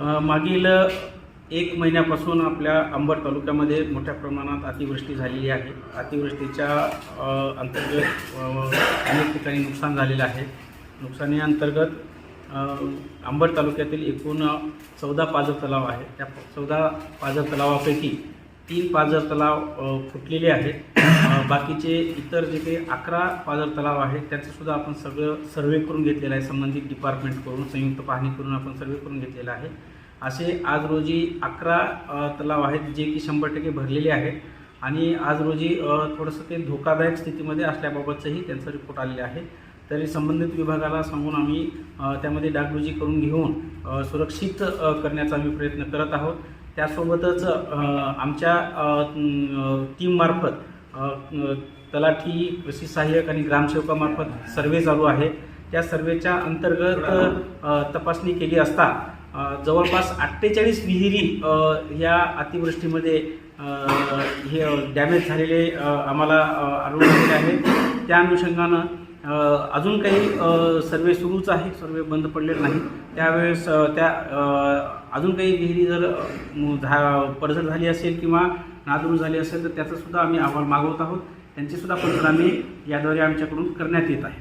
मागील एक महिन्यापासून आपल्या अंबड तालुक्यामध्ये मोठ्या प्रमाणात अतिवृष्टी झालेली आहे. अतिवृष्टीच्या अंतर्गत अनेक ठिकाणी नुकसान झालेलं आहे. नुकसानी अंतर्गत अंबड तालुक्यातील एकूण चौदा पाझर तलाव आहे. त्या चौदा पाझर तलावापैकी तीन पाझर तलाव फुटलेले आहेत. बाकीचे इतर जे काही अकरा पाझर तलाव आहेत त्याचंसुद्धा आपण सगळं सर्वे करून घेतलेलं आहे. संबंधित डिपार्टमेंट संयुक्त पाहणी करून आपण सर्वे करून घेतलेला आहे. असे आज रोजी अकरा तलाव आहेत जे की शंभर टक्के भरलेले आहेत. आणि आज रोजी थोडंसं ते धोकादायक स्थितीमध्ये असल्याबाबतचंही त्यांचा रिपोर्ट आलेला आहे. तरी संबंधित विभागाला सांगून आम्ही त्यामध्ये डागडुजी करून घेऊन सुरक्षित करण्याचा आम्ही प्रयत्न करत आहोत. त्यासोबतच आमच्या टीममार्फत तलाठी कृषी सहाय्यक आणि ग्रामसेवकामार्फत सर्वे चालू आहे. त्या सर्वेच्या अंतर्गत तपासणी केली असता जवळपास अठ्ठेचाळीस विहिरी या अतिवृष्टीमध्ये हे डॅमेज झालेले आम्हाला आढळून आलेले आहे. त्या अनुषंगानं अजून काही सर्वे सुरूच आहे सर्वे बंद पडलेले नाही त्यावेळेस त्या अजून काही विहिरी जर झा पडझड झाली असेल किंवा नादुरू झाली असेल तर त्याचासुद्धा आम्ही अहवाल मागवत आहोत. त्यांचीसुद्धा पंचनामे याद्वारे आमच्याकडून करण्यात येत आहे.